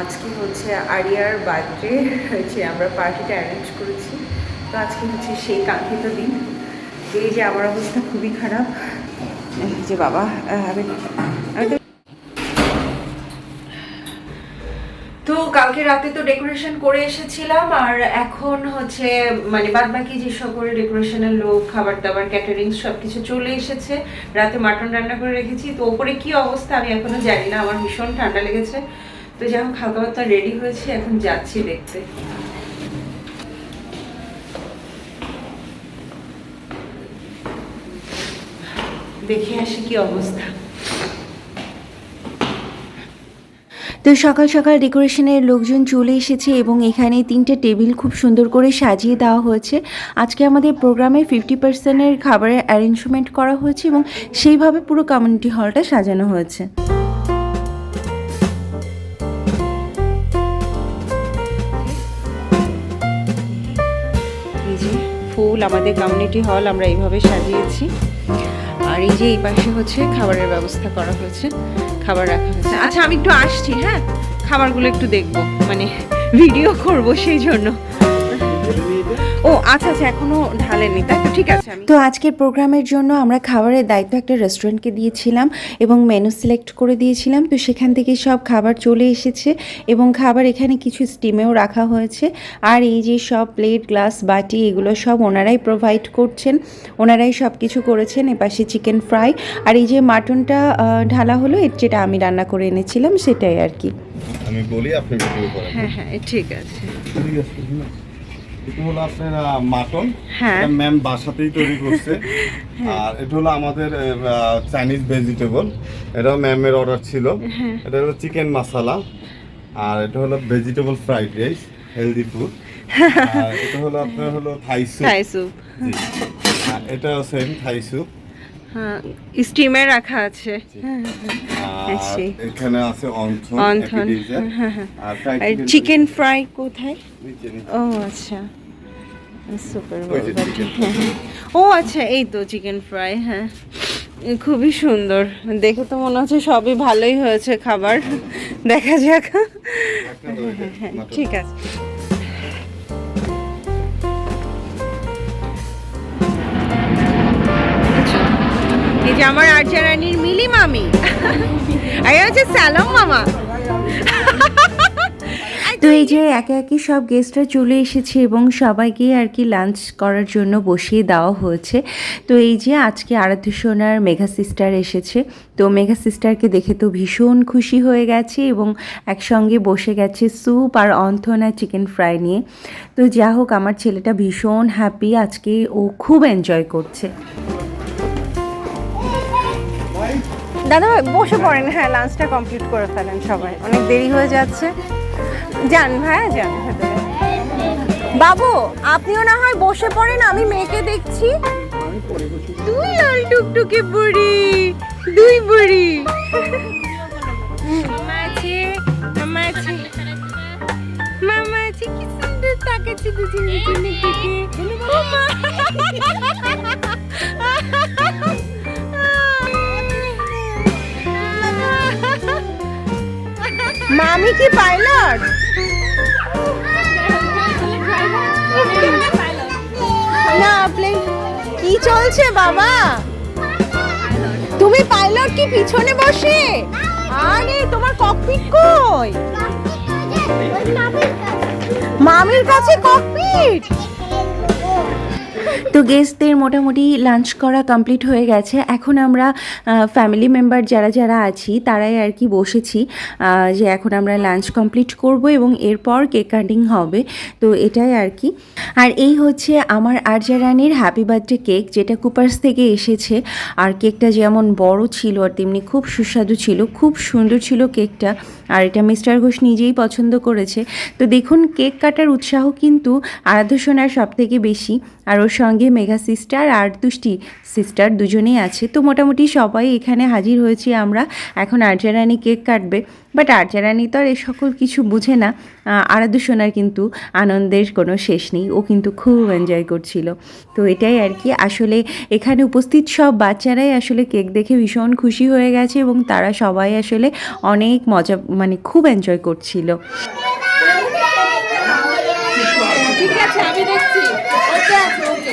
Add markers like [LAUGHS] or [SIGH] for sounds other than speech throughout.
আজকে হচ্ছে আরিয়ার বার্থডে হয়েছে আমরা পার্টিটা অ্যারেঞ্জ করেছি। তো আজকে হচ্ছে সেই কাঙ্ক্ষিত দিন। এই যে আমার অবস্থা খুবই খারাপ। যে বাবা তো কালকে রাতে তো ডেকোরেশন করে এসেছিলাম, আর এখন হচ্ছে মানে বাদ বাকি যে সকল ডেকোরেশনের লোক খাবার দাবার ক্যাটারিং সব কিছু চলে এসেছে। রাতে মাটন রান্না করে রেখেছি। তো ওপরে কি অবস্থা আমি এখনও জানি না। আমার ভীষণ ঠান্ডা লেগেছে। তো যাই হোক, হালকা পাতলা রেডি হয়েছে, এখন যাচ্ছি দেখতে। দেখে আসি কি অবস্থা। তো সকাল সকাল ডেকোরেশনের লোকজন চলে এসেছে এবং এখানে তিনটে টেবিল খুব সুন্দর করে সাজিয়ে দেওয়া হয়েছে। আজকে আমাদের প্রোগ্রামে ফিফটি পার্সেন্টের খাবারের অ্যারেঞ্জমেন্ট করা হয়েছে এবং সেইভাবে পুরো কমিউনিটি হলটা সাজানো হয়েছে। আমাদের কমিউনিটি হল আমরা এইভাবে সাজিয়েছি। আর এই যে এই পাশে হচ্ছে খাবারের ব্যবস্থা করা হয়েছে, খাবার রাখা হয়েছে। আচ্ছা আমি একটু আসছি হ্যাঁ? খাবারগুলো একটু দেখব মানে ভিডিও করব সেই জন্য। ও আচ্ছা আচ্ছা এখনও ঢালেনি তাই তো ঠিক আছে আমি তো আজকের প্রোগ্রামের জন্য আমরা খাবারের দায়িত্ব একটা রেস্টুরেন্টকে দিয়েছিলাম এবং মেনু সিলেক্ট করে দিয়েছিলাম। তো সেখান থেকে সব খাবার চলে এসেছে এবং খাবার এখানে কিছু স্টিমেও রাখা হয়েছে। আর এই যে সব প্লেট গ্লাস বাটি এগুলো সব ওনারাই প্রোভাইড করছেন। ওনারাই সব কিছু করেছেন এপাশে চিকেন ফ্রাই আর এই যে মাটনটা ঢালা হলো এর যেটা আমি রান্না করে এনেছিলাম সেটাই আর কি। আমি বলি আপনি ভিডিও করেন। হ্যাঁ হ্যাঁ ঠিক আছে। এটা হলো আপনার মাটন। হ্যাঁ। ম্যাম বাসাতেই তৈরি করছে। [LAUGHS] আর এটা হলো আমাদের চাইনিজ ভেজিটেবল এটাও ম্যামের অর্ডার ছিল। হ্যাঁ। এটা হলো চিকেন মশালা আর এটা হলো vegetable fried rice healthy food আর এটা হলো আপনার হলো থাই স্যুপ থাই স্যুপ এটা এটাও সেম থাই স্যুপ হ্যাঁ স্টিমে রাখা আছে। আর আচ্ছা। এখানে আছে অন্থন অন্থন, চিকেন ফ্রাই কোথায়। ও আচ্ছা। সুপার ও আচ্ছা এই তো চিকেন ফ্রাই হ্যাঁ। খুবই সুন্দর। দেখে তো মনে হচ্ছে সবই ভালোই হয়েছে খাবার। দেখা যাক। হয়ে হ্যাঁ ঠিক আছে। যে আমার আর্যা রানীর মিলি মামি। আর হচ্ছে স্যালম মামা। তো এই যে একে একে সব গেস্টরা চলে এসেছে এবং সবাইকে আর কি লাঞ্চ করার জন্য বসিয়ে দেওয়া হয়েছে। তো এই যে আজকে আরাধ্য সোনার মেঘা সিস্টার এসেছে। তো মেঘা সিস্টারকে দেখে তো ভীষণ খুশি হয়ে গেছে এবং একসঙ্গে বসে গেছে স্যুপ আর অন্থনা চিকেন ফ্রাই নিয়ে। তো যা হোক, আমার ছেলেটা ভীষণ হ্যাপি আজকে ও খুব এনজয় করছে। দাদা বসে পড়েন। হ্যাঁ লাঞ্চটা কমপ্লিট করে ফেলেন সবাই। অনেক দেরি হয়ে যাচ্ছে। যান ভাই, যান। বাবু, আপনিও না হয় বসে পড়েন, আমি মেয়েকে দেখছি। তুই লাল টুকটুকে বুড়ি, দুই বুড়ি। মামা মামি কি পাইলট? না প্লেন কি চলছে বাবা? তুমি পাইলট কি পিছনে বসে? আরে তোমার ককপিট কই? মামির কাছে। ককপিট তো গেস্টদের মোটামুটি লাঞ্চ করা কমপ্লিট হয়ে গেছে। এখন আমরা ফ্যামিলি মেম্বার যারা যারা আছি, তারাই আর কি বসেছি যে এখন আমরা লাঞ্চ কমপ্লিট করব এবং এরপর কেক কাটিং হবে। তো এটাই আর কি। আর এই হচ্ছে আমার আরজা হ্যাপি বার্থডে কেক যেটা কুপার্স থেকে এসেছে। আর কেকটা যেমন বড় ছিল আর তেমনি খুব সুস্বাদু ছিল, খুব সুন্দর ছিল কেকটা আর এটা মিস্টার ঘোষ নিজেই পছন্দ করেছে। তো দেখুন, কেক কাটার উৎসাহ কিন্তু আরাধ্য সোনার সব থেকে বেশি। আর ওর সঙ্গে মেঘা সিস্টার আর তুষ্টি সিস্টার দুজনেই আছে। তো মোটামুটি সবাই এখানে হাজির হয়েছি আমরা। এখন আর্যারানী কেক কাটবে। বাট আর্যা রানী তো আর এ সকল কিছু বুঝে না। আরাধ্য সোনার কিন্তু আনন্দের কোনো শেষ নেই। ও কিন্তু খুব এনজয় করছিল। তো এটাই আর কি। আসলে এখানে উপস্থিত সব বাচ্চারাই আসলে কেক দেখে ভীষণ খুশি হয়ে গেছে এবং তারা সবাই আসলে অনেক মজা মানে খুব এনজয় করছিল। ঠিক আছে আমি দেখছি। ওকে আছে ওকে।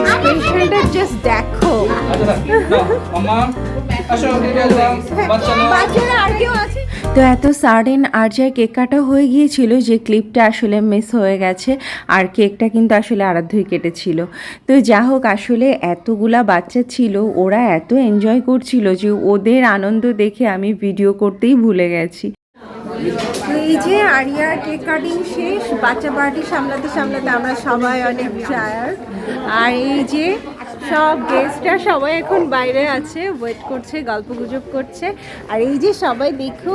এক্সপ্রেশনটা জাস্ট দেখো আচ্ছা আসো এদিকে আসো, বাচ্চা নাও। তো এত সাডেন আর্যার কেক কাটা হয়ে গিয়েছিল যে ক্লিপটা আসলে মিস হয়ে গেছে আর কেকটা কিন্তু আসলে আরাধ্যই কেটেছিল। তো যা হোক আসলে এতগুলা বাচ্চা ছিল ওরা এত এনজয় করছিল যে ওদের আনন্দ দেখে আমি ভিডিও করতেই ভুলে গেছি। এই যে আরিয়ার কেক কাটিং শেষ বাচ্চা পার্টি সামলাতে সামলাতে আমরা সবাই অনেক টায়ার আর এই যে সব গেস্টরা সবাই এখন বাইরে আছে ওয়েট করছে গল্প গুজব করছে। আর এই যে সবাই দেখো?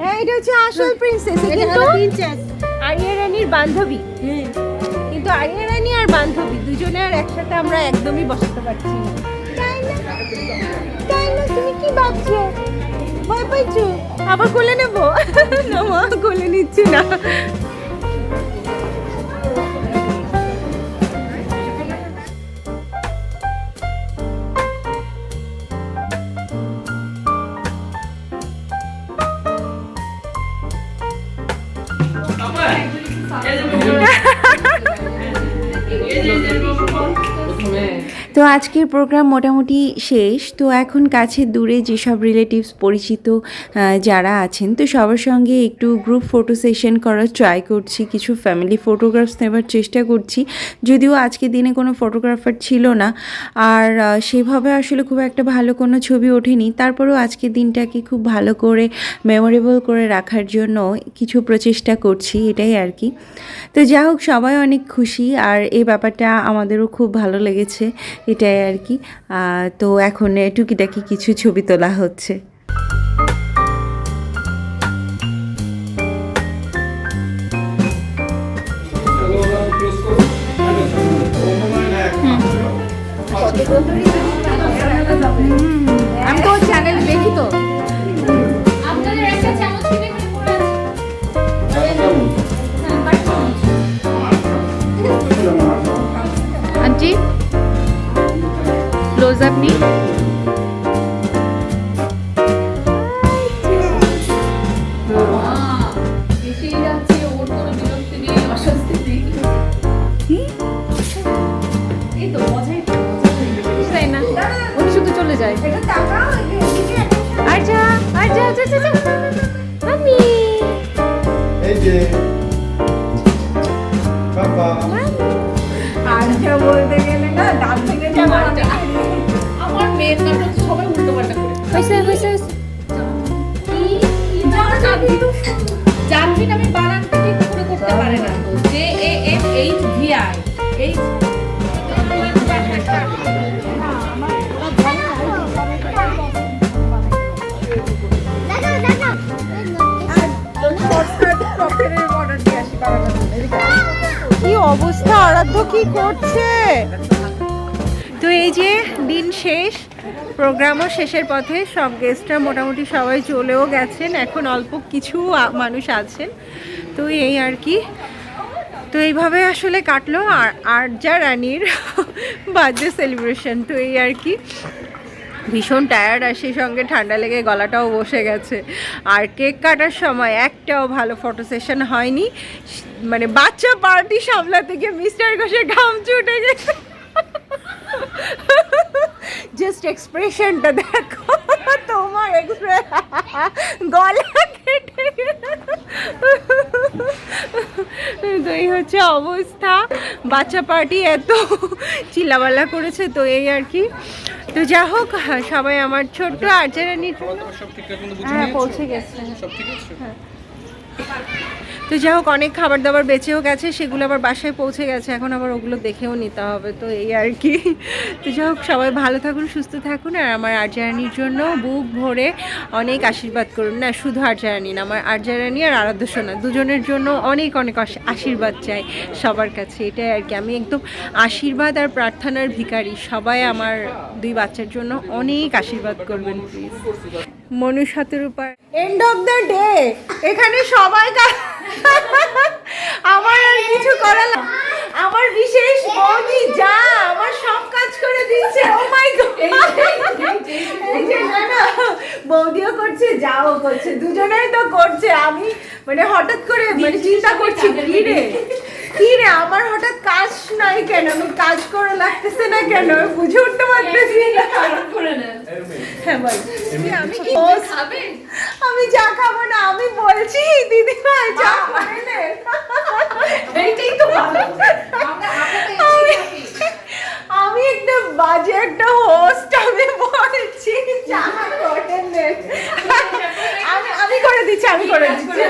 হ্যাঁ এটা হচ্ছে আসল প্রিন্সেস কিন্তু আরিয়া রানীর বান্ধবী। কিন্তু আরিয়া রানী আর বান্ধবী দুজনে আর একসাথে আমরা একদমই বসাতে পারছি না। তাই না? তাই না? তুমি কি ভাবছ? পাইছো? আবার কোলে নেব? না মা কোলে নিচ্ছি না। তো আজকের প্রোগ্রাম মোটামুটি শেষ। তো এখন কাছে দূরে যেসব রিলেটিভস পরিচিত যারা আছেন, তো সবার সঙ্গে একটু গ্রুপ ফটো সেশন করার ট্রাই করছি, কিছু ফ্যামিলি ফটোগ্রাফস নেবার চেষ্টা করছি। যদিও আজকে দিনে কোনো ফটোগ্রাফার ছিল না। আর সেভাবে আসলে খুব একটা ভালো কোনো ছবি ওঠেনি। তারপরেও আজকের দিনটাকে খুব ভালো করে মেমোরেবল করে রাখার জন্য কিছু প্রচেষ্টা করছি, এটাই আর কি। তো যা হোক, সবাই অনেক খুশি। আর এই ব্যাপারটা আমাদেরও খুব ভালো লেগেছে। এটাই আর কি। তো এখন টুকিটাকি কিছু ছবি তোলা হচ্ছে। আমি তো চ্যানেল দেখি তো। ক্লোজ আপ যায়। আচ্ছা আচ্ছা আচ্ছা আচ্ছা এই যে। বাবা। আর যা বলতে গেলে। আমার মেয়ের সবাই উল্টো পাল্টা করে। হয়েছে হয়েছে জানভিন আমি বানানটা ঠিক করে করতে পারে না তো। J A M H V I H কি অবস্থা? আরাধ্য কি করছে? তো এই যে দিন শেষ প্রোগ্রামও শেষের পথে সব গেস্টরা মোটামুটি সবাই চলেও গেছেন। এখন অল্প কিছু মানুষ আছেন। তো এই আর কি। তো এইভাবে আসলে কাটলো আর আরজা রানীর [LAUGHS] বার্থডে সেলিব্রেশন তো এই আর কি। ভীষণ টায়ার্ড আর সেই সঙ্গে ঠান্ডা লেগে গলাটাও বসে গেছে। আর কেক কাটার সময় একটাও ভালো ফটো সেশন হয়নি। মানে বাচ্চা পার্টি সামলাতে গিয়ে মিস্টার ঘোষের ঘাম ছুটে গেছে। [LAUGHS] জাস্ট এক্সপ্রেশনটা দেখো তোমার গলা তো এই হচ্ছে অবস্থা বাচ্চা পার্টি এত চিল্লাবাল্লা করেছে তো এই আর কি। তো যা হোক সবাই আমার ছোট্ট আর্চারানির বুঝে হ্যাঁ পৌঁছে গেছে। আছে? তো যাই হোক, অনেক খাবার দাবার বেঁচেও গেছে, সেগুলো আবার বাসায় পৌঁছে গেছে। এখন আবার ওগুলো দেখেও নিতে হবে, তো এই আর কি। তো যাই হোক, সবাই ভালো থাকুন, সুস্থ থাকুন, আর আমার আর্যারানির জন্য বুক ভরে অনেক আশীর্বাদ করুন। না, শুধু আর্যারানি না, আমার আর্যারানি আর আরাধ্য সোনা, দুজনের জন্য অনেক অনেক আশীর্বাদ চাই সবার কাছে। এটাই আর কি, আমি একদম আশীর্বাদ আর প্রার্থনার ভিখারি। সবাই আমার দুই বাচ্চার জন্য অনেক আশীর্বাদ করবেন প্লিজ মনু শতরূপার এন্ড অফ দ্য ডে এখানে সবাই আমার আর কিছু করার আমার বিশেষ বৌদি যা আমার সব কাজ করে দিচ্ছে। ও মাই না না বৌদিও করছে যাও করছে দুজনেই তো করছে। আমি মানে হঠাৎ করে মানে চিন্তা করছি কি রে কি রে আমার হঠাৎ কাজ নাই কেন? আমি কাজ করে লাগতেছে না কেন? আমি বুঝে উঠতে পারতেছি না। হ্যাঁ বল। আমি কি খাবেন আমি যা খাব না আমি বলছি দিদি ভাই যা। এইটাই তো ভালো। আমি একটা বাজে একটা হোস্ট আমি বলছি চা করে দিচ্ছি আমি করে দিচ্ছি।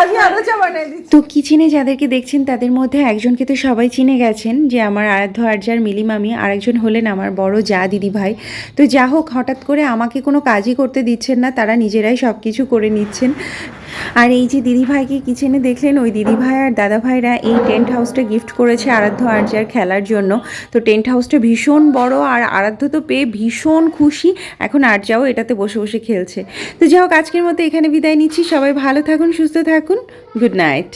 আমি আরও চা বানাই দিচ্ছি। তো কিচেনে যাদেরকে দেখছেন তাদের মধ্যে একজনকে তো সবাই চিনে গেছেন যে আমার আরাধ্য আর্যার মিলি মামি আরেকজন হলেন আমার বড় যা দিদি ভাই। তো যা হোক হঠাৎ করে আমাকে কোনো কাজই করতে দিচ্ছেন না তারা নিজেরাই সব কিছু করে নিচ্ছেন। আর এই যে দিদিভাইকে কিচেনে দেখলেন, ওই দিদিভাই আর দাদাভাইরা এই টেন্ট হাউসটা গিফট করেছে আরাধ্য আর্যার খেলার জন্য। তো টেন্ট হাউসটা ভীষণ বড় আর আরাধ্য তো পেয়ে ভীষণ খুশি। এখন আর্যাও এটাতে বসে বসে খেলছে। তো যাই হোক, আজকের মতো এখানে বিদায় নিচ্ছি। সবাই ভালো থাকুন, সুস্থ থাকুন। Good night.